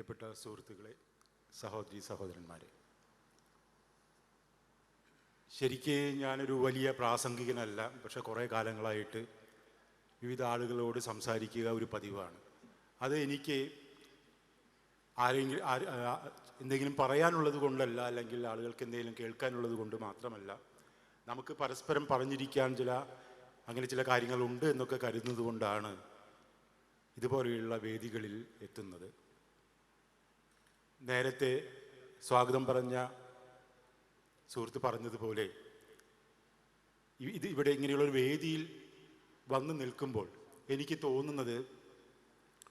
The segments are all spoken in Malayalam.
പ്രിയപ്പെട്ട സുഹൃത്തുക്കളെ സഹോദരി സഹോദരന്മാരെ. ശരിക്ക് ഞാനൊരു വലിയ പ്രാസംഗികനല്ല പക്ഷെ കുറേ കാലങ്ങളായിട്ട് വിവിധ ആളുകളോട് സംസാരിക്കുക ഒരു പതിവാണ്. അത് എനിക്ക് ആരെങ്കിലും ആര്- എന്തെങ്കിലും പറയാനുള്ളത് കൊണ്ടല്ല അല്ലെങ്കിൽ ആളുകൾക്ക് എന്തെങ്കിലും കേൾക്കാനുള്ളത് കൊണ്ട് മാത്രമല്ല നമുക്ക് പരസ്പരം പറഞ്ഞിരിക്കാൻ ചില അങ്ങനെ ചില കാര്യങ്ങളുണ്ട് എന്നൊക്കെ കരുതുന്നത് കൊണ്ടാണ് ഇതുപോലെയുള്ള വേദികളിൽ എത്തുന്നത്. നേരത്തെ സ്വാഗതം പറഞ്ഞ സുഹൃത്ത് പറഞ്ഞതുപോലെ ഇത് ഇവിടെ ഇങ്ങനെയുള്ളൊരു വേദിയിൽ വന്നു നിൽക്കുമ്പോൾ എനിക്ക് തോന്നുന്നത്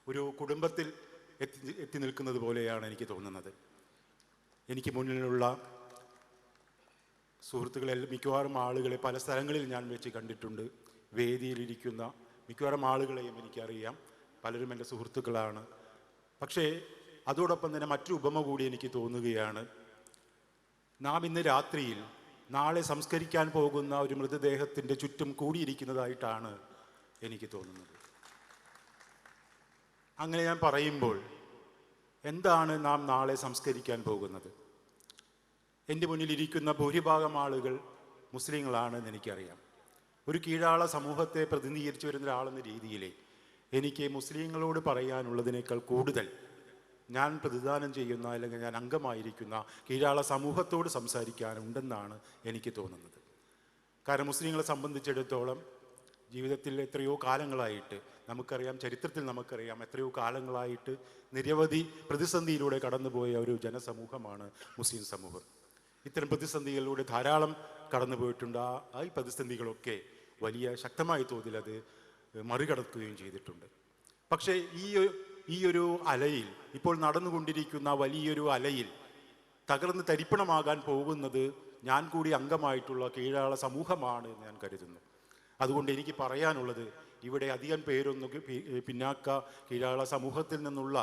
ഒരു കുടുംബത്തിൽ എത്തി എത്തി നിൽക്കുന്നത് പോലെയാണ് എനിക്ക് തോന്നുന്നത്. എനിക്ക് മുന്നിലുള്ള സുഹൃത്തുക്കളെ മിക്കവാറും ആളുകളെ പല സ്ഥലങ്ങളിൽ ഞാൻ വെച്ച് കണ്ടിട്ടുണ്ട്. വേദിയിലിരിക്കുന്ന മിക്കവാറും ആളുകളെയും എനിക്കറിയാം. പലരും എന്റെ സുഹൃത്തുക്കളാണ്. പക്ഷേ അതോടൊപ്പം തന്നെ മറ്റൊരു ഉപമ കൂടി എനിക്ക് തോന്നുകയാണ്. നാം ഇന്ന് രാത്രിയിൽ നാളെ സംസ്കരിക്കാൻ പോകുന്ന ഒരു മൃതദേഹത്തിന്റെ ചുറ്റും കൂടിയിരിക്കുന്നതായിട്ടാണ് എനിക്ക് തോന്നുന്നത്. അങ്ങനെ ഞാൻ പറയുമ്പോൾ എന്താണ് നാം നാളെ സംസ്കരിക്കാൻ പോകുന്നത്? എന്റെ മുന്നിലിരിക്കുന്ന ഭൂരിഭാഗം ആളുകൾ മുസ്ലിങ്ങളാണെന്ന് എനിക്കറിയാം. ഒരു കീഴാള സമൂഹത്തെ പ്രതിനിധീകരിച്ചു വരുന്ന ഒരാളെന്ന രീതിയിലെ എനിക്ക് മുസ്ലിങ്ങളോട് പറയാനുള്ളതിനേക്കാൾ കൂടുതൽ ഞാൻ പ്രതിദാനം ചെയ്യുന്ന അല്ലെങ്കിൽ ഞാൻ അംഗമായിരിക്കുന്ന കീഴാള സമൂഹത്തോട് സംസാരിക്കാനുണ്ടെന്നാണ് എനിക്ക് തോന്നുന്നത്. കാരണം മുസ്ലിങ്ങളെ സംബന്ധിച്ചിടത്തോളം ജീവിതത്തിൽ എത്രയോ കാലങ്ങളായിട്ട് നമുക്കറിയാം ചരിത്രത്തിൽ നമുക്കറിയാം എത്രയോ കാലങ്ങളായിട്ട് നിരവധി പ്രതിസന്ധിയിലൂടെ കടന്നുപോയ ഒരു ജനസമൂഹമാണ് മുസ്ലിം സമൂഹം. ഇത്തരം പ്രതിസന്ധികളിലൂടെ ധാരാളം കടന്നുപോയിട്ടുണ്ട്. ആ ഈ പ്രതിസന്ധികളൊക്കെ വലിയ ശക്തമായ തോതിൽ അത് മറികടക്കുകയും ചെയ്തിട്ടുണ്ട്. പക്ഷേ ഈ ഈ ഒരു അലയിൽ ഇപ്പോൾ നടന്നുകൊണ്ടിരിക്കുന്ന വലിയൊരു അലയിൽ തകർന്ന് തരിപ്പണമാകാൻ പോകുന്നത് ഞാൻ കൂടി അംഗമായിട്ടുള്ള കീഴാള സമൂഹമാണ് എന്ന് ഞാൻ കരുതുന്നു. അതുകൊണ്ട് എനിക്ക് പറയാനുള്ളത് ഇവിടെ അധികം പേരൊന്നും പിന്നാക്ക കീഴാള സമൂഹത്തിൽ നിന്നുള്ള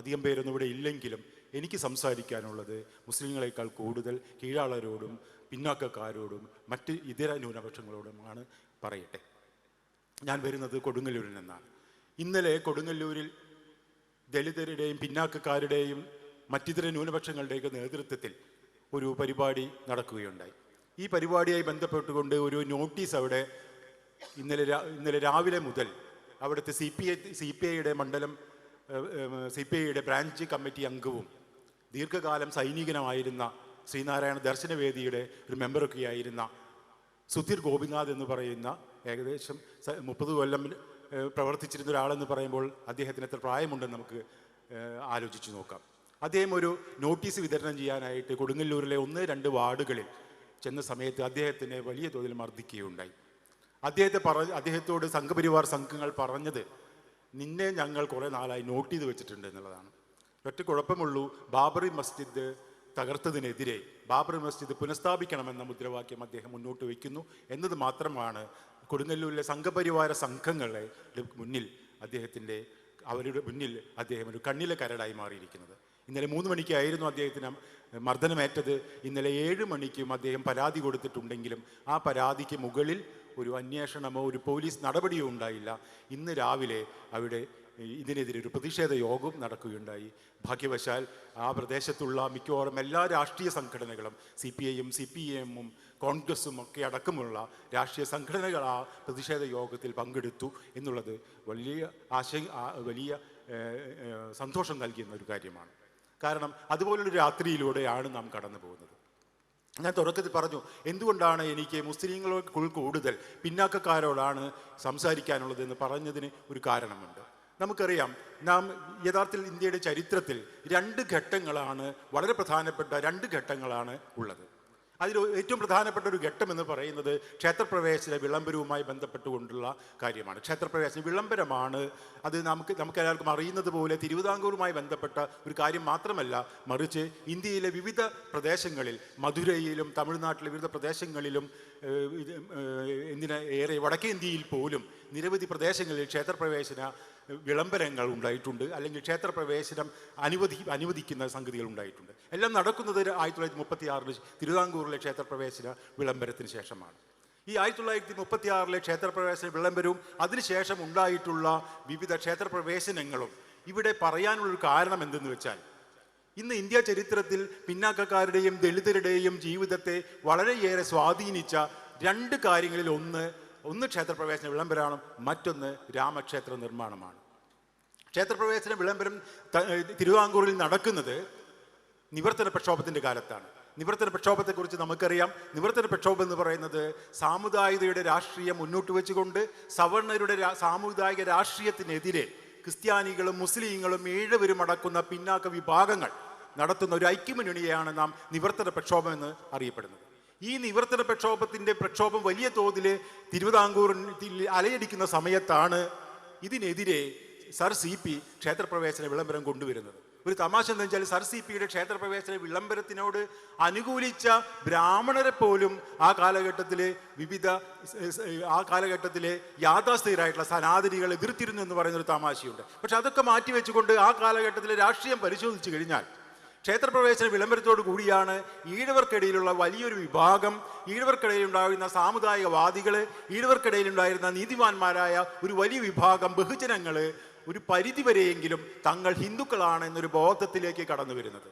അധികം പേരൊന്നും ഇവിടെ ഇല്ലെങ്കിലും എനിക്ക് സംസാരിക്കാനുള്ളത് മുസ്ലിങ്ങളെക്കാൾ കൂടുതൽ കീഴാളരോടും പിന്നാക്കക്കാരോടും മറ്റ് ഇതര ന്യൂനപക്ഷങ്ങളോടുമാണ് പറയട്ടെ. ഞാൻ വരുന്നത് കൊടുങ്ങല്ലൂരിൽ നിന്നാണ്. ഇന്നലെ കൊടുങ്ങല്ലൂരിൽ ദലിതരുടെയും പിന്നാക്കക്കാരുടെയും മറ്റിതര ന്യൂനപക്ഷങ്ങളുടെയൊക്കെ നേതൃത്വത്തിൽ ഒരു പരിപാടി നടക്കുകയുണ്ടായി. ഈ പരിപാടിയായി ബന്ധപ്പെട്ടുകൊണ്ട് ഒരു നോട്ടീസ് അവിടെ ഇന്നലെ ഇന്നലെ രാവിലെ മുതൽ അവിടുത്തെ C P I C P ഐയുടെ മണ്ഡലം സി പി ഐയുടെ ബ്രാഞ്ച് കമ്മിറ്റി അംഗവും ദീർഘകാലം സൈനികനമായിരുന്ന ശ്രീനാരായണ ദർശനവേദിയുടെ ഒരു മെമ്പറൊക്കെയായിരുന്ന സുധീർ ഗോപിനാഥ് എന്ന് പറയുന്ന ഏകദേശം മുപ്പത് കൊല്ലം പ്രവർത്തിച്ചിരുന്ന ഒരാളെന്ന് പറയുമ്പോൾ അദ്ദേഹത്തിന് എത്ര പ്രായമുണ്ടെന്ന് നമുക്ക് ആലോചിച്ച് നോക്കാം. അദ്ദേഹം ഒരു നോട്ടീസ് വിതരണം ചെയ്യാനായിട്ട് കൊടുങ്ങല്ലൂരിലെ ഒന്ന് രണ്ട് വാർഡുകളിൽ ചെന്ന സമയത്ത് അദ്ദേഹത്തിനെ വലിയ തോതിൽ മർദ്ദിക്കുകയുണ്ടായി. അദ്ദേഹത്തെ പറ അദ്ദേഹത്തോട് സംഘപരിവാർ സംഘങ്ങൾ പറഞ്ഞത് നിന്നെ ഞങ്ങൾ കുറേ നാളായി നോട്ട് ചെയ്ത് വെച്ചിട്ടുണ്ട് എന്നുള്ളതാണ്. ഒറ്റ കുഴപ്പമുള്ളൂ ബാബറി മസ്ജിദ് തകർത്തതിനെതിരെ ബാബറി മസ്ജിദ് പുനഃസ്ഥാപിക്കണമെന്ന മുദ്രാവാക്യം അദ്ദേഹം മുന്നോട്ട് വയ്ക്കുന്നു. എന്നത് മാത്രമാണ് കൊടുങ്ങല്ലൂരിലെ സംഘപരിവാര സംഘങ്ങളെ മുന്നിൽ അദ്ദേഹത്തിന്റെ അവരുടെ മുന്നിൽ അദ്ദേഹം ഒരു കണ്ണിലെ കരടായി മാറിയിരിക്കുന്നത്. ഇന്നലെ മൂന്ന് മണിക്കായിരുന്നു അദ്ദേഹത്തിന് മർദ്ദനമേറ്റത്. ഇന്നലെ ഏഴ് മണിക്കും അദ്ദേഹം പരാതി കൊടുത്തിട്ടുണ്ടെങ്കിലും ആ പരാതിക്ക് മുകളിൽ ഒരു അന്വേഷണമോ ഒരു പോലീസ് നടപടിയോ ഉണ്ടായില്ല. ഇന്ന് രാവിലെ അവിടെ ഇതിനെതിരെ ഒരു പ്രതിഷേധ യോഗം നടക്കുകയുണ്ടായി. ഭാഗ്യവശാൽ ആ പ്രദേശത്തുള്ള മിക്കവാറും എല്ലാ രാഷ്ട്രീയ സംഘടനകളും സി പി ഐയും സി പി എമ്മും കോൺഗ്രസും ഒക്കെ അടക്കമുള്ള രാഷ്ട്രീയ സംഘടനകൾ ആ പ്രതിഷേധ യോഗത്തിൽ പങ്കെടുത്തു എന്നുള്ളത് വലിയ ആശയ വലിയ സന്തോഷം നൽകുന്ന ഒരു കാര്യമാണ്. കാരണം അതുപോലൊരു രാത്രിയിലൂടെയാണ് നാം കടന്നു പോകുന്നത്. ഞാൻ തുടക്കത്തിൽ പറഞ്ഞു എന്തുകൊണ്ടാണ് എനിക്ക് മുസ്ലിങ്ങൾക്ക് കൂടുതൽ പിന്നാക്കക്കാരോടാണ് സംസാരിക്കാനുള്ളത് എന്ന് പറഞ്ഞതിന് ഒരു കാരണമുണ്ട്. നമുക്കറിയാം നാം യഥാർത്ഥത്തിൽ ഇന്ത്യയുടെ ചരിത്രത്തിൽ രണ്ട് ഘട്ടങ്ങളാണ് വളരെ പ്രധാനപ്പെട്ട രണ്ട് ഘട്ടങ്ങളാണ് ഉള്ളത്. അതിൽ ഏറ്റവും പ്രധാനപ്പെട്ട ഒരു ഘട്ടം എന്ന് പറയുന്നത് ക്ഷേത്രപ്രവേശന വിളംബരവുമായി ബന്ധപ്പെട്ടുകൊണ്ടുള്ള കാര്യമാണ്. ക്ഷേത്രപ്രവേശന വിളംബരമാണ്. അത് നമുക്ക് നമുക്ക് എല്ലാവർക്കും അറിയുന്നത് പോലെ തിരുവിതാംകൂറുമായി ബന്ധപ്പെട്ട ഒരു കാര്യം മാത്രമല്ല മറിച്ച് ഇന്ത്യയിലെ വിവിധ പ്രദേശങ്ങളിൽ മധുരയിലും തമിഴ്നാട്ടിലെ വിവിധ പ്രദേശങ്ങളിലും എന്തിനേറെ വടക്കേ ഇന്ത്യയിൽ പോലും നിരവധി പ്രദേശങ്ങളിൽ ക്ഷേത്രപ്രവേശന വിളംബരങ്ങൾ ഉണ്ടായിട്ടുണ്ട് അല്ലെങ്കിൽ ക്ഷേത്രപ്രവേശനം അനുവദി അനുവദിക്കുന്ന സംഗതികൾ ഉണ്ടായിട്ടുണ്ട്. എല്ലാം നടക്കുന്നത് ആയിരത്തി തൊള്ളായിരത്തി മുപ്പത്തി ആറിൽ തിരുവിതാംകൂറിലെ ക്ഷേത്രപ്രവേശന വിളംബരത്തിന് ശേഷമാണ്. ഈ ആയിരത്തി തൊള്ളായിരത്തി മുപ്പത്തി ആറിലെ ക്ഷേത്രപ്രവേശന വിളംബരവും അതിനുശേഷം ഉണ്ടായിട്ടുള്ള വിവിധ ക്ഷേത്രപ്രവേശനങ്ങളും ഇവിടെ പറയാനുള്ളൊരു കാരണം എന്തെന്ന് വെച്ചാൽ ഇന്ന് ഇന്ത്യ ചരിത്രത്തിൽ പിന്നാക്കക്കാരുടെയും ദളിതരുടെയും ജീവിതത്തെ വളരെയേറെ സ്വാധീനിച്ച രണ്ട് കാര്യങ്ങളിൽ ഒന്ന് ഒന്ന് ക്ഷേത്രപ്രവേശന വിളംബരമാണ് മറ്റൊന്ന് രാമക്ഷേത്ര നിർമ്മാണമാണ്. ക്ഷേത്രപ്രവേശന വിളംബരം തിരുവാങ്കൂറിൽ നടക്കുന്നത് നിവർത്തന പ്രക്ഷോഭത്തിന്റെ കാലത്താണ്. നിവർത്തന പ്രക്ഷോഭത്തെക്കുറിച്ച് നമുക്കറിയാം. നിവർത്തന പ്രക്ഷോഭം എന്ന് പറയുന്നത് സാമുദായികതയുടെ രാഷ്ട്രീയം മുന്നോട്ട് വെച്ചുകൊണ്ട് സവർണരുടെ സാമുദായിക രാഷ്ട്രീയത്തിനെതിരെ ക്രിസ്ത്യാനികളും മുസ്ലിങ്ങളും ഏഴുവരും അടക്കുന്ന പിന്നാക്ക വിഭാഗങ്ങൾ നടത്തുന്ന ഒരു ഐക്യമുന്നണിയെയാണ് നാം നിവർത്തന പ്രക്ഷോഭം എന്ന് അറിയപ്പെടുന്നത്. ഈ നിവർത്തന പ്രക്ഷോഭത്തിന്റെ പ്രക്ഷോഭം വലിയ തോതിൽ തിരുവിതാംകൂറിൽ അലയടിക്കുന്ന സമയത്താണ് ഇതിനെതിരെ സർ സി പി ക്ഷേത്രപ്രവേശന വിളംബരം കൊണ്ടുവരുന്നത്. ഒരു തമാശ എന്ന് വെച്ചാൽ സർ സി പിയുടെ ക്ഷേത്രപ്രവേശന വിളംബരത്തിനോട് അനുകൂലിച്ച ബ്രാഹ്മണരെ പോലും ആ കാലഘട്ടത്തിലെ വിവിധ ആ കാലഘട്ടത്തിലെ യാഥാസ്ഥിതരായിട്ടുള്ള സനാതനികൾ എതിർത്തിരുന്നു എന്ന് പറയുന്ന ഒരു തമാശയുണ്ട്. പക്ഷെ അതൊക്കെ മാറ്റിവെച്ചുകൊണ്ട് ആ കാലഘട്ടത്തിലെ രാഷ്ട്രീയം പരിശോധിച്ചു കഴിഞ്ഞാൽ ക്ഷേത്രപ്രവേശന വിളംബരത്തോടു കൂടിയാണ് ഈഴവർക്കിടയിലുള്ള വലിയൊരു വിഭാഗം. ഈഴവർക്കിടയിലുണ്ടായിരുന്ന സാമുദായികവാദികൾ ഈഴവർക്കിടയിലുണ്ടായിരുന്ന നീതിമാന്മാരായ ഒരു വലിയ വിഭാഗം ബഹുജനങ്ങൾ ഒരു പരിധിവരെയെങ്കിലും തങ്ങൾ ഹിന്ദുക്കളാണ് എന്നൊരു ബോധത്തിലേക്ക് കടന്നു വരുന്നത്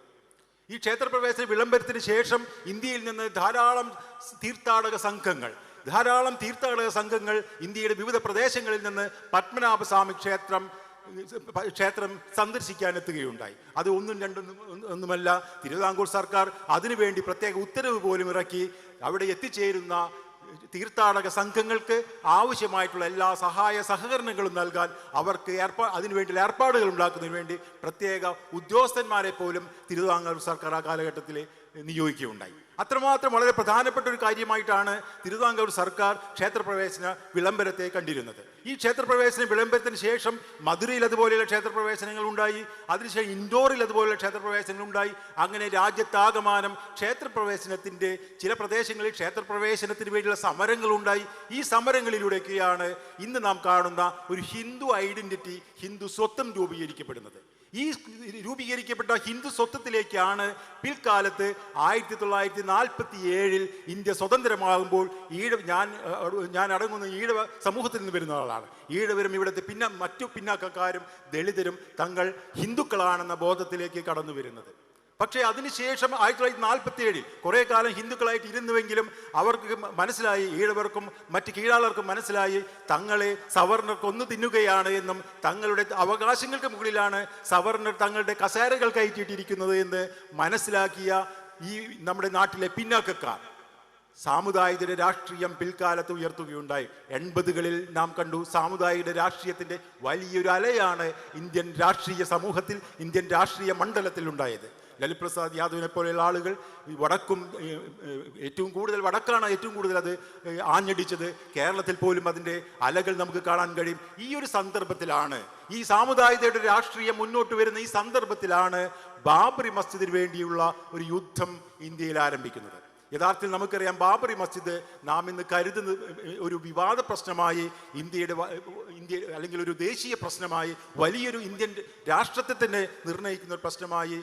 ഈ ക്ഷേത്രപ്രവേശന വിളംബരത്തിന് ശേഷം ഇന്ത്യയിൽ നിന്ന് ധാരാളം തീർത്ഥാടക സംഘങ്ങൾ ധാരാളം തീർത്ഥാടക സംഘങ്ങൾ ഇന്ത്യയുടെ വിവിധ പ്രദേശങ്ങളിൽ നിന്ന് പത്മനാഭസ്വാമി ക്ഷേത്രം ക്ഷേത്രം സന്ദർശിക്കാൻ എത്തുകയുണ്ടായി അത് ഒന്നും രണ്ടും ഒന്നുമല്ല തിരുവിതാംകൂർ സർക്കാർ അതിനുവേണ്ടി പ്രത്യേക ഉത്തരവ് പോലും ഇറക്കി അവിടെ എത്തിച്ചേരുന്ന തീർത്ഥാടക സംഘങ്ങൾക്ക് ആവശ്യമായിട്ടുള്ള എല്ലാ സഹായ സഹകരണങ്ങളും നൽകാൻ അവർക്ക് ഏർപ്പാ അതിനുവേണ്ടി ഏർപ്പാടുകൾ ഉണ്ടാക്കുന്നതിന് വേണ്ടി പ്രത്യേക ഉദ്യോഗസ്ഥന്മാരെ പോലും തിരുവിതാംകൂർ സർക്കാർ ആ കാലഘട്ടത്തിൽ നിയോഗിക്കുകയുണ്ടായി അത്രമാത്രം വളരെ പ്രധാനപ്പെട്ട ഒരു കാര്യമായിട്ടാണ് തിരുവിതാംകൂർ സർക്കാർ ക്ഷേത്രപ്രവേശന വിളംബരത്തെ കണ്ടിരുന്നത്. ഈ ക്ഷേത്രപ്രവേശന വിളംബരത്തിന് ശേഷം മധുരയിൽ അതുപോലെയുള്ള ക്ഷേത്രപ്രവേശനങ്ങൾ ഉണ്ടായി അതിനുശേഷം ഇൻഡോറിൽ അതുപോലെയുള്ള ക്ഷേത്രപ്രവേശനങ്ങൾ ഉണ്ടായി. അങ്ങനെ രാജ്യത്താകമാനം ക്ഷേത്രപ്രവേശനത്തിന്റെ ചില പ്രദേശങ്ങളിൽ ക്ഷേത്രപ്രവേശനത്തിന് വേണ്ടിയുള്ള സമരങ്ങൾ ഉണ്ടായി. ഈ സമരങ്ങളിലൂടെയൊക്കെയാണ് ഇന്ന് നാം കാണുന്ന ഒരു ഹിന്ദു ഐഡന്റിറ്റി ഹിന്ദു സ്വത്വം രൂപീകരിക്കപ്പെടുന്നത്. ഈ രൂപീകരിക്കപ്പെട്ട ഹിന്ദു സ്വത്വത്തിലേക്കാണ് പിൽക്കാലത്ത് ആയിരത്തി തൊള്ളായിരത്തി നാൽപ്പത്തി ഏഴിൽ ഇന്ത്യ സ്വതന്ത്രമാകുമ്പോൾ ഈഴ ഞാൻ ഞാൻ അടങ്ങുന്ന ഈഴവ സമൂഹത്തിൽ നിന്ന് വരുന്ന ആളാണ്. ഈഴവരും ഇവിടുത്തെ പിന്നെ മറ്റു പിന്നാക്കക്കാരും ദളിതരും തങ്ങൾ ഹിന്ദുക്കളാണെന്ന ബോധത്തിലേക്ക് കടന്നു വരുന്നത് പക്ഷേ അതിനുശേഷം ആയിരത്തി തൊള്ളായിരത്തി നാൽപ്പത്തി ഏഴിൽ കുറേ കാലം ഹിന്ദുക്കളായിട്ട് ഇരുന്നുവെങ്കിലും അവർക്ക് മനസ്സിലായി ഈഴവർക്കും മറ്റ് കീഴാളർക്കും മനസ്സിലായി തങ്ങളെ സവർണർ കൊന്നു തിന്നുകയാണ് എന്നും തങ്ങളുടെ അവകാശങ്ങൾക്ക് മുകളിലാണ് സവർണർ തങ്ങളുടെ കസേരകൾ കയറ്റിയിട്ടിരിക്കുന്നത് എന്ന് മനസ്സിലാക്കിയ ഈ നമ്മുടെ നാട്ടിലെ പിന്നാക്കക്കാർ. സാമുദായിക രാഷ്ട്രീയം പിൽക്കാലത്ത് ഉയർത്തുകയുണ്ടായി. എൺപതുകളിൽ നാം കണ്ടു സാമുദായിക രാഷ്ട്രീയത്തിന്റെ വലിയൊരു അലയാണ് ഇന്ത്യൻ രാഷ്ട്രീയ സമൂഹത്തിൽ ഇന്ത്യൻ രാഷ്ട്രീയ മണ്ഡലത്തിൽ ഉണ്ടായത് ലലിത് പ്രസാദ് യാദവിനെ പോലെയുള്ള ആളുകൾ വടക്കും ഏറ്റവും കൂടുതൽ വടക്കാണ് ഏറ്റവും കൂടുതൽ അത് ആഞ്ഞടിച്ചത്. കേരളത്തിൽ പോലും അതിന്റെ അലകൾ നമുക്ക് കാണാൻ കഴിയും. ഈ ഒരു സന്ദർഭത്തിലാണ് ഈ സാമുദായികതയുടെ രാഷ്ട്രീയം മുന്നോട്ട് വരുന്ന ഈ സന്ദർഭത്തിലാണ് ബാബറി മസ്ജിദിന് വേണ്ടിയുള്ള ഒരു യുദ്ധം ഇന്ത്യയിൽ ആരംഭിക്കുന്നത്. യഥാർത്ഥത്തിൽ നമുക്കറിയാം ബാബറി മസ്ജിദ് നാം ഇന്ന് കരുതുന്ന ഒരു വിവാദ പ്രശ്നമായി ഇന്ത്യയുടെ ഇന്ത്യ അല്ലെങ്കിൽ ഒരു ദേശീയ പ്രശ്നമായി വലിയൊരു ഇന്ത്യൻ രാഷ്ട്രത്തെ തന്നെ നിർണയിക്കുന്ന ഒരു പ്രശ്നമായി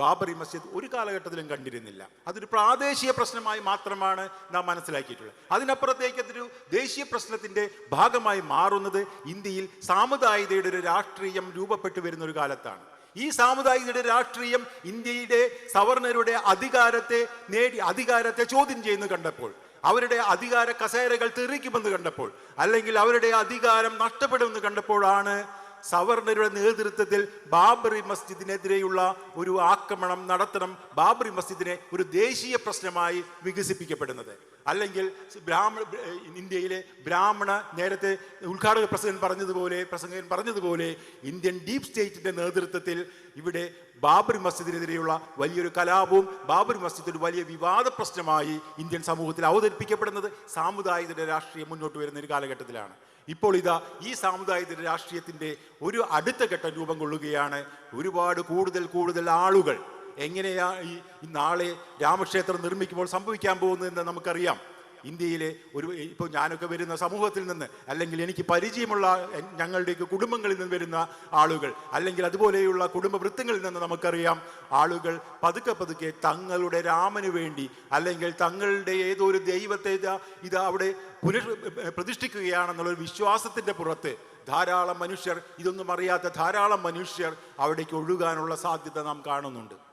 ബാബറി മസ്ജിദ് ഒരു കാലഘട്ടത്തിലും കണ്ടിരുന്നില്ല. അതൊരു പ്രാദേശിക പ്രശ്നമായി മാത്രമാണ് നാം മനസ്സിലാക്കിയിട്ടുള്ളത്. അതിനപ്പുറത്തേക്ക് അതൊരു ദേശീയ പ്രശ്നത്തിന്റെ ഭാഗമായി മാറുന്നത് ഇന്ത്യയിൽ സാമുദായികതയുടെ ഒരു രാഷ്ട്രീയം രൂപപ്പെട്ടു വരുന്ന ഒരു കാലത്താണ്. ഈ സാമുദായികതയുടെ രാഷ്ട്രീയം ഇന്ത്യയുടെ സവർണരുടെ അധികാരത്തെ നേടി അധികാരത്തെ ചോദ്യം ചെയ്യുന്നു കണ്ടപ്പോൾ അവരുടെ അധികാര കസേരകൾ തെറിക്കുമെന്ന് കണ്ടപ്പോൾ അല്ലെങ്കിൽ അവരുടെ അധികാരം നഷ്ടപ്പെടുമെന്ന് കണ്ടപ്പോഴാണ് സവർണരുടെ നേതൃത്വത്തിൽ ബാബറി മസ്ജിദിനെതിരെയുള്ള ഒരു ആക്രമണം നടത്തണം. ബാബറി മസ്ജിദിനെ ഒരു ദേശീയ പ്രശ്നമായി വികസിപ്പിക്കപ്പെടുന്നത്. അല്ലെങ്കിൽ ബ്രാഹ്മണ ഇന്ത്യയിലെ ബ്രാഹ്മണ നേരത്തെ ഉദ്ഘാടക പ്രസംഗൻ പറഞ്ഞതുപോലെ പ്രസംഗകൻ പറഞ്ഞതുപോലെ ഇന്ത്യൻ ഡീപ് സ്റ്റേറ്റിന്റെ നേതൃത്വത്തിൽ ഇവിടെ ബാബറി മസ്ജിദിനെതിരെയുള്ള വലിയൊരു കലാപവും ബാബറി മസ്ജിദ് ഒരു വലിയ വിവാദ പ്രശ്നമായി ഇന്ത്യൻ സമൂഹത്തിൽ അവതരിപ്പിക്കപ്പെടുന്നത് സാമുദായിക രാഷ്ട്രീയം മുന്നോട്ട് വരുന്ന ഒരു കാലഘട്ടത്തിലാണ്. ഇപ്പോൾ ഇതാ ഈ സാമുദായിക രാഷ്ട്രീയത്തിന്റെ ഒരു അടുത്ത ഘട്ടം രൂപം കൊള്ളുകയാണ്. ഒരുപാട് കൂടുതൽ കൂടുതൽ ആളുകൾ എങ്ങനെയാ ഈ നാളെ രാമക്ഷേത്രം നിർമ്മിക്കുമ്പോൾ സംഭവിക്കാൻ പോകുന്നതെന്ന് നമുക്കറിയാം. ഇന്ത്യയിലെ ഒരു ഇപ്പോൾ ഞാനൊക്കെ വരുന്ന സമൂഹത്തിൽ നിന്ന് അല്ലെങ്കിൽ എനിക്ക് പരിചയമുള്ള ഞങ്ങളുടെയൊക്കെ കുടുംബങ്ങളിൽ നിന്ന് വരുന്ന ആളുകൾ അല്ലെങ്കിൽ അതുപോലെയുള്ള കുടുംബ വൃത്തങ്ങളിൽ നിന്ന് നമുക്കറിയാം. ആളുകൾ പതുക്കെ പതുക്കെ തങ്ങളുടെ രാമന് വേണ്ടി അല്ലെങ്കിൽ തങ്ങളുടെ ഏതോ ഒരു ദൈവത്തെ ഇതാ അവിടെ പുനർ പ്രതിഷ്ഠിക്കുകയാണെന്നുള്ള ഒരു വിശ്വാസത്തിന്റെ പുറത്ത് ധാരാളം മനുഷ്യർ ഇതൊന്നും അറിയാത്ത ധാരാളം മനുഷ്യർ അവിടേക്ക് ഒഴുകാനുള്ള സാധ്യത നാം കാണുന്നുണ്ട്.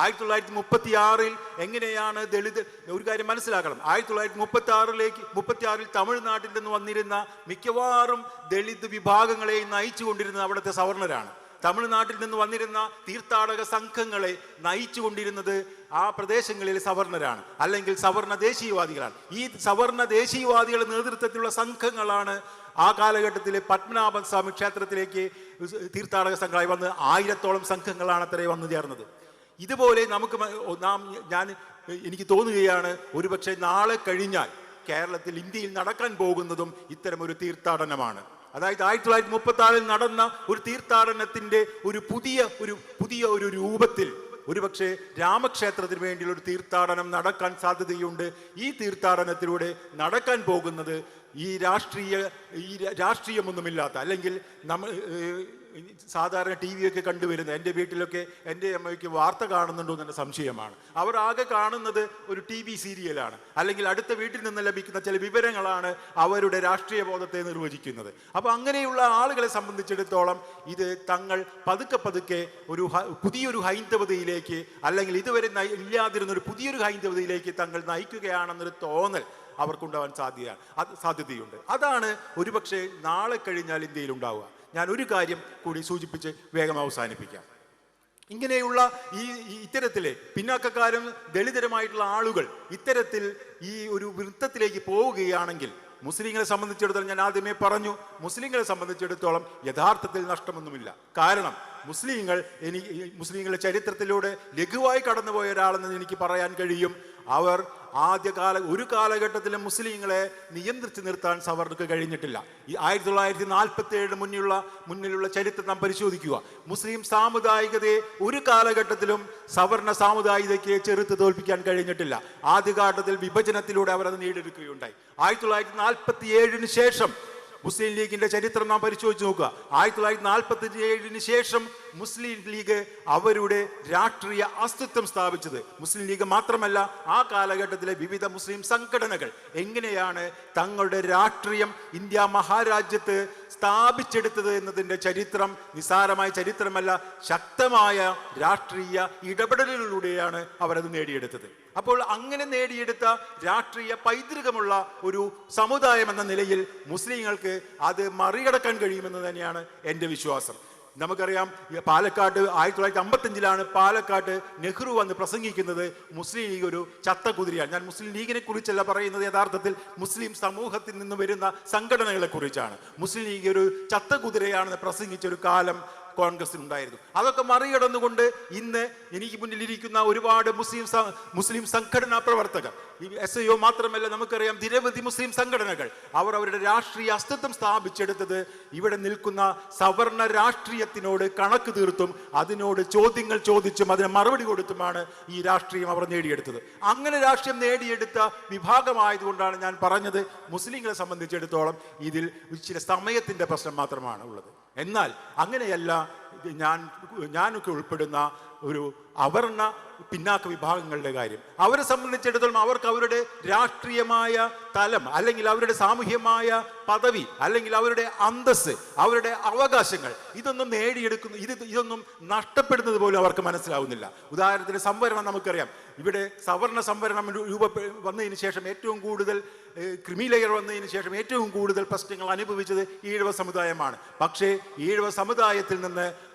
ആയിരത്തി തൊള്ളായിരത്തി മുപ്പത്തി ആറിൽ എങ്ങനെയാണ് ദളിത് ഒരു കാര്യം മനസ്സിലാക്കണം. ആയിരത്തി തൊള്ളായിരത്തി മുപ്പത്തി ആറിലേക്ക് മുപ്പത്തി ആറിൽ തമിഴ്നാട്ടിൽ നിന്ന് വന്നിരുന്ന മിക്കവാറും ദളിത് വിഭാഗങ്ങളെ നയിച്ചു കൊണ്ടിരുന്നത് അവിടുത്തെ സവർണരാണ്. തമിഴ്നാട്ടിൽ നിന്ന് വന്നിരുന്ന തീർത്ഥാടക സംഘങ്ങളെ നയിച്ചു കൊണ്ടിരുന്നത് ആ പ്രദേശങ്ങളിൽ സവർണരാണ്. അല്ലെങ്കിൽ സവർണ ദേശീയവാദികളാണ്. ഈ സവർണ ദേശീയവാദികളുടെ നേതൃത്വത്തിലുള്ള സംഘങ്ങളാണ് ആ കാലഘട്ടത്തിലെ പത്മനാഭ സ്വാമി ക്ഷേത്രത്തിലേക്ക് തീർത്ഥാടക സംഘമായി വന്ന് ആയിരത്തോളം സംഘങ്ങളാണ് അത്രേ വന്നു ചേർന്നത്. ഇതുപോലെ നമുക്ക് നാം ഞാൻ എനിക്ക് തോന്നുകയാണ് ഒരുപക്ഷെ നാളെ കഴിഞ്ഞാൽ കേരളത്തിൽ ഇന്ത്യയിൽ നടക്കാൻ പോകുന്നതും ഇത്തരം ഒരു തീർത്ഥാടനമാണ്. അതായത് ആയിരത്തി തൊള്ളായിരത്തി മുപ്പത്തി ആറിൽ നടന്ന ഒരു തീർത്ഥാടനത്തിന്റെ ഒരു പുതിയ ഒരു പുതിയ ഒരു രൂപത്തിൽ ഒരുപക്ഷെ രാമക്ഷേത്രത്തിന് വേണ്ടിയുള്ള ഒരു തീർത്ഥാടനം നടക്കാൻ സാധ്യതയുണ്ട്. ഈ തീർത്ഥാടനത്തിലൂടെ നടക്കാൻ പോകുന്നത് ഈ രാഷ്ട്രീയ ഈ രാഷ്ട്രീയമൊന്നുമില്ലാത്ത അല്ലെങ്കിൽ നമ്മൾ സാധാരണ ടി വി ഒക്കെ കണ്ടുവരുന്ന എന്റെ വീട്ടിലൊക്കെ എന്റെ അമ്മയ്ക്ക് വാർത്ത കാണുന്നുണ്ടോ എന്ന സംശയമാണ്. അവർ ആകെ കാണുന്നത് ഒരു ടി വി സീരിയലാണ്. അല്ലെങ്കിൽ അടുത്ത വീട്ടിൽ നിന്ന് ലഭിക്കുന്ന ചില വിവരങ്ങളാണ് അവരുടെ രാഷ്ട്രീയ ബോധത്തെ നിർവചിക്കുന്നത്. അപ്പോൾ അങ്ങനെയുള്ള ആളുകളെ സംബന്ധിച്ചിടത്തോളം ഇത് തങ്ങൾ പതുക്കെ പതുക്കെ ഒരു പുതിയൊരു ഹൈന്ദവതയിലേക്ക് അല്ലെങ്കിൽ ഇതുവരെ ഇല്ലാതിരുന്ന ഒരു പുതിയൊരു ഹൈന്ദവതയിലേക്ക് തങ്ങൾ നയിക്കുകയാണെന്നൊരു തോന്നൽ അവർക്കുണ്ടാവാൻ സാധ്യത അത് സാധ്യതയുണ്ട്. അതാണ് ഒരുപക്ഷെ നാളെ കഴിഞ്ഞാൽ ഇന്ത്യയിൽ ഉണ്ടാവുക. ഞാൻ ഒരു കാര്യം കൂടി സൂചിപ്പിച്ച് വേഗം അവസാനിപ്പിക്കാം. ഇങ്ങനെയുള്ള ഈ ഇത്തരത്തിലെ പിന്നാക്കക്കാരും ദളിതരമായിട്ടുള്ള ആളുകൾ ഇത്തരത്തിൽ ഈ ഒരു വൃത്തത്തിലേക്ക് പോവുകയാണെങ്കിൽ മുസ്ലിങ്ങളെ സംബന്ധിച്ചിടത്തോളം ഞാൻ ആദ്യമേ പറഞ്ഞു മുസ്ലിങ്ങളെ സംബന്ധിച്ചിടത്തോളം യഥാർത്ഥത്തിൽ നഷ്ടമൊന്നുമില്ല. കാരണം മുസ്ലിങ്ങൾ എനിക്ക് മുസ്ലിങ്ങളുടെ ചരിത്രത്തിലൂടെ ലഘുവായി കടന്നുപോയ ഒരാളെന്ന് എനിക്ക് പറയാൻ കഴിയും. അവർ ആദ്യകാല ഒരു കാലഘട്ടത്തിലും മുസ്ലിങ്ങളെ നിയന്ത്രിച്ചു നിർത്താൻ സവർണക്ക് കഴിഞ്ഞിട്ടില്ല. ഈ ആയിരത്തി തൊള്ളായിരത്തി നാൽപ്പത്തി ഏഴ് മുന്നിലുള്ള മുന്നിലുള്ള ചരിത്രം നാം പരിശോധിക്കുക. മുസ്ലിം സാമുദായികതയെ ഒരു കാലഘട്ടത്തിലും സവർണ സാമുദായികതയ്ക്ക് ചെറുത്ത് തോൽപ്പിക്കാൻ കഴിഞ്ഞിട്ടില്ല. ആദ്യകാലത്തിൽ വിഭജനത്തിലൂടെ അവരത് നേടിയെടുക്കുകയുണ്ടായി. ആയിരത്തി തൊള്ളായിരത്തി നാൽപ്പത്തി ഏഴിന് ശേഷം മുസ്ലിം ലീഗിന്റെ ചരിത്രം നാം പരിശോധിച്ച് നോക്കുക. ആയിരത്തി തൊള്ളായിരത്തി നാൽപ്പത്തി ഏഴിന് ശേഷം മുസ്ലിം ലീഗ് അവരുടെ രാഷ്ട്രീയ അസ്തിത്വം സ്ഥാപിച്ചത്. മുസ്ലിം ലീഗ് മാത്രമല്ല ആ കാലഘട്ടത്തിലെ വിവിധ മുസ്ലിം സംഘടനകൾ എങ്ങനെയാണ് തങ്ങളുടെ രാഷ്ട്രീയം ഇന്ത്യ മഹാരാജ്യത്ത് സ്ഥാപിച്ചെടുത്തത് എന്നതിന്റെ ചരിത്രം നിസാരമായ ചരിത്രമല്ല ശക്തമായ രാഷ്ട്രീയ ഇടപെടലുകളിലൂടെയാണ് അവരത് നേടിയെടുത്തത്. അപ്പോൾ അങ്ങനെ നേടിയെടുത്ത രാഷ്ട്രീയ പൈതൃകമുള്ള ഒരു സമുദായം എന്ന നിലയിൽ മുസ്ലിങ്ങൾക്ക് അത് മറികടക്കാൻ കഴിയുമെന്ന് തന്നെയാണ് എന്റെ വിശ്വാസം. നമുക്കറിയാം പാലക്കാട് ആയിരത്തി തൊള്ളായിരത്തി അമ്പത്തഞ്ചിലാണ് പാലക്കാട് നെഹ്റു വന്ന് പ്രസംഗിക്കുന്നത് മുസ്ലിം ലീഗ് ഒരു ചത്ത കുതിരയാണ് ഞാൻ മുസ്ലിം ലീഗിനെ കുറിച്ചല്ല പറയുന്നത് യഥാർത്ഥത്തിൽ മുസ്ലിം സമൂഹത്തിൽ നിന്ന് വരുന്ന സംഘടനകളെ കുറിച്ചാണ്. മുസ്ലിം ലീഗ് ഒരു ചത്ത കുതിരയാണെന്ന് പ്രസംഗിച്ച ഒരു കാലം കോൺഗ്രസിനുണ്ടായിരുന്നു അതൊക്കെ മറികടന്നുകൊണ്ട് ഇന്ന് എനിക്ക് മുന്നിലിരിക്കുന്ന ഒരുപാട് മുസ്ലിം മുസ്ലിം സംഘടനാ പ്രവർത്തകർ എസ് ഐ ഒ മാത്രമല്ല നമുക്കറിയാം നിരവധി മുസ്ലിം സംഘടനകൾ അവർ അവരുടെ രാഷ്ട്രീയ അസ്തിത്വം സ്ഥാപിച്ചെടുത്തത് ഇവിടെ നിൽക്കുന്ന സവർണ രാഷ്ട്രീയത്തിനോട് കണക്ക് തീർത്തും അതിനോട് ചോദ്യങ്ങൾ ചോദിച്ചും അതിന് മറുപടി കൊടുത്തുമാണ് ഈ രാഷ്ട്രീയം അവർ നേടിയെടുത്തത്. അങ്ങനെ രാഷ്ട്രീയം നേടിയെടുത്ത വിഭാഗമായതുകൊണ്ടാണ് ഞാൻ പറഞ്ഞത് മുസ്ലിങ്ങളെ സംബന്ധിച്ചിടത്തോളം ഇതിൽ ചില സമയത്തിന്റെ പ്രശ്നം മാത്രമാണ് ഉള്ളത്. എന്നാൽ അങ്ങനെയല്ല ഞാൻ ഞാനൊക്കെ ഉൾപ്പെടുന്ന ഒരു അവർണ പിന്നാക്ക വിഭാഗങ്ങളുടെ കാര്യം. അവരെ സംബന്ധിച്ചിടത്തോളം അവർക്ക് അവരുടെ രാഷ്ട്രീയമായ തലം അല്ലെങ്കിൽ അവരുടെ സാമൂഹ്യമായ പദവി അല്ലെങ്കിൽ അവരുടെ അന്തസ് അവരുടെ അവകാശങ്ങൾ ഇതൊന്നും നേടിയെടുക്കുന്നു ഇത് ഇതൊന്നും നഷ്ടപ്പെടുന്നത് പോലും അവർക്ക് മനസ്സിലാവുന്നില്ല. ഉദാഹരണത്തിന് സംവരണം നമുക്കറിയാം. ഇവിടെ സവർണ സംവരണം രൂപ വന്നതിന് ശേഷം ഏറ്റവും കൂടുതൽ ക്രിമി ലെയർ വന്നതിന് ശേഷം ഏറ്റവും കൂടുതൽ പ്രശ്നങ്ങൾ അനുഭവിച്ചത് ഈഴവ സമുദായമാണ്. പക്ഷേ ഈഴവ സമുദായത്തിൽ നിന്ന്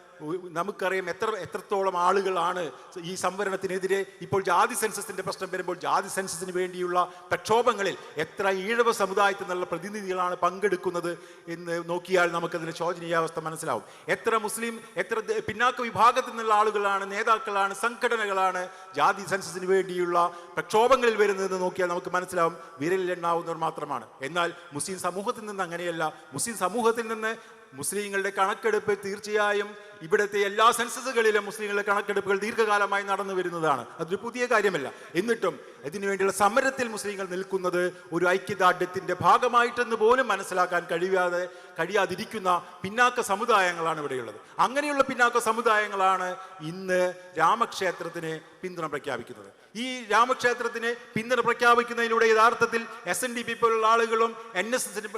നമുക്കറിയാം എത്ര എത്രത്തോളം ആളുകളാണ് ഈ സംവരണത്തിനെതിരെ ഇപ്പോൾ ജാതി സെൻസസിന്റെ പ്രശ്നം വരുമ്പോൾ ജാതി സെൻസസിന് വേണ്ടിയുള്ള പ്രക്ഷോഭങ്ങളിൽ എത്ര ഈഴവ സമുദായത്തിൽ നിന്നുള്ള പ്രതിനിധികളാണ് പങ്കെടുക്കുന്നത് എന്ന് നോക്കിയാൽ നമുക്കതിന് ശോചനീയാവസ്ഥ മനസ്സിലാവും. എത്ര മുസ്ലിം എത്ര പിന്നാക്ക വിഭാഗത്തിൽ നിന്നുള്ള ആളുകളാണ് നേതാക്കളാണ് സംഘടനകളാണ് ജാതി സെൻസസിന് വേണ്ടിയുള്ള പ്രക്ഷോഭങ്ങളിൽ വരുന്നതെന്ന് നോക്കിയാൽ നമുക്ക് മനസ്സിലാവും വിരലിലെണ്ണാവുന്നവർ മാത്രമാണ്. എന്നാൽ മുസ്ലിം സമൂഹത്തിൽ നിന്ന് അങ്ങനെയല്ല. മുസ്ലിം സമൂഹത്തിൽ നിന്ന് മുസ്ലിങ്ങളുടെ കണക്കെടുപ്പ് തീർച്ചയായും ഇവിടുത്തെ എല്ലാ സെൻസസുകളിലും മുസ്ലിങ്ങളുടെ കണക്കെടുപ്പുകൾ ദീർഘകാലമായി നടന്നു വരുന്നതാണ്. അതൊരു പുതിയ കാര്യമല്ല. എന്നിട്ടും ഇതിനുവേണ്ടിയുള്ള സമരത്തിൽ മുസ്ലിങ്ങൾ നിൽക്കുന്നത് ഒരു ഐക്യദാർഢ്യത്തിന്റെ ഭാഗമായിട്ടെന്ന് പോലും മനസ്സിലാക്കാൻ കഴിയാതെ കഴിയാതിരിക്കുന്ന പിന്നാക്ക സമുദായങ്ങളാണ് ഇവിടെയുള്ളത്. അങ്ങനെയുള്ള പിന്നാക്ക സമുദായങ്ങളാണ് ഇന്ന് രാമക്ഷേത്രത്തിന് പിന്തുണ പ്രഖ്യാപിക്കുന്നത്. ഈ രാമക്ഷേത്രത്തിന് പിന്തുണ പ്രഖ്യാപിക്കുന്നതിലൂടെ യഥാർത്ഥത്തിൽ എസ് എൻ ഡി പി പോലുള്ള ആളുകളും എൻ എസ് എസിന്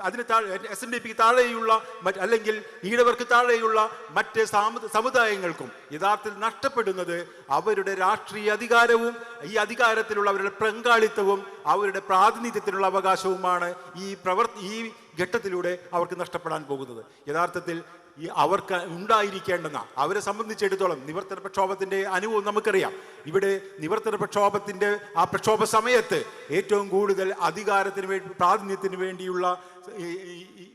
അതിന് താഴെ എസ് എൻ ഡി പിക്ക് താഴെയുള്ള അല്ലെങ്കിൽ ഈഴവർക്ക് താഴെയുള്ള മറ്റ് സാമു- സമുദായങ്ങൾക്കും യഥാർത്ഥത്തിൽ നഷ്ടപ്പെടുന്നത് അവരുടെ രാഷ്ട്രീയ അധികാരവും ഈ അധികാരത്തിലുള്ള അവരുടെ പങ്കാളിത്തവും അവരുടെ പ്രാതിനിധ്യത്തിനുള്ള അവകാശവുമാണ് ഈ പ്രവർത്തി ഈ ഘട്ടത്തിലൂടെ അവർക്ക് നഷ്ടപ്പെടാൻ പോകുന്നത്. യഥാർത്ഥത്തിൽ ഈ അവർക്ക് ഉണ്ടായിരിക്കേണ്ടെന്ന അവരെ സംബന്ധിച്ചിടത്തോളം നിവർത്തന പ്രക്ഷോഭത്തിന്റെ അനുഭവം നമുക്കറിയാം. ഇവിടെ നിവർത്തന പ്രക്ഷോഭത്തിന്റെ ആ പ്രക്ഷോഭ സമയത്ത് ഏറ്റവും കൂടുതൽ അധികാരത്തിന് വേണ്ടി പ്രാതിനിധ്യത്തിന് വേണ്ടിയുള്ള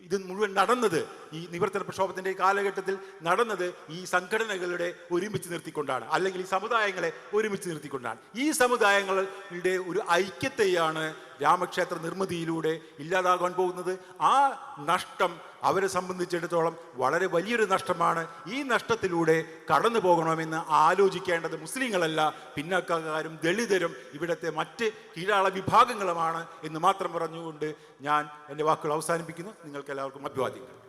ഇത് മുഴുവൻ നടന്നത് ഈ നിവർത്തന പ്രക്ഷോഭത്തിന്റെ കാലഘട്ടത്തിൽ നടന്നത് ഈ സംഘടനകളുടെ ഒരുമിച്ച് നിർത്തിക്കൊണ്ടാണ്. അല്ലെങ്കിൽ ഈ സമുദായങ്ങളെ ഒരുമിച്ച് നിർത്തിക്കൊണ്ടാണ്. ഈ സമുദായങ്ങളുടെ ഒരു ഐക്യത്തെയാണ് രാമക്ഷേത്ര നിർമ്മിതിയിലൂടെ ഇല്ലാതാകാൻ പോകുന്നത്. ആ നഷ്ടം അവരെ സംബന്ധിച്ചിടത്തോളം വളരെ വലിയൊരു നഷ്ടമാണ്. ഈ നഷ്ടത്തിലൂടെ കടന്നു പോകണമെന്ന് ആലോചിക്കേണ്ടത് മുസ്ലിങ്ങളല്ല പിന്നാക്കക്കാരും ദളിതരും ഇവിടുത്തെ മറ്റ് കീഴാള വിഭാഗങ്ങളുമാണ് എന്ന് മാത്രം പറഞ്ഞുകൊണ്ട് ഞാൻ എന്റെ വാക്കുകൾ അവസാനിപ്പിക്കുന്നു. നിങ്ങൾക്ക് എല്ലാവർക്കും അഭിവാദ്യങ്ങൾ.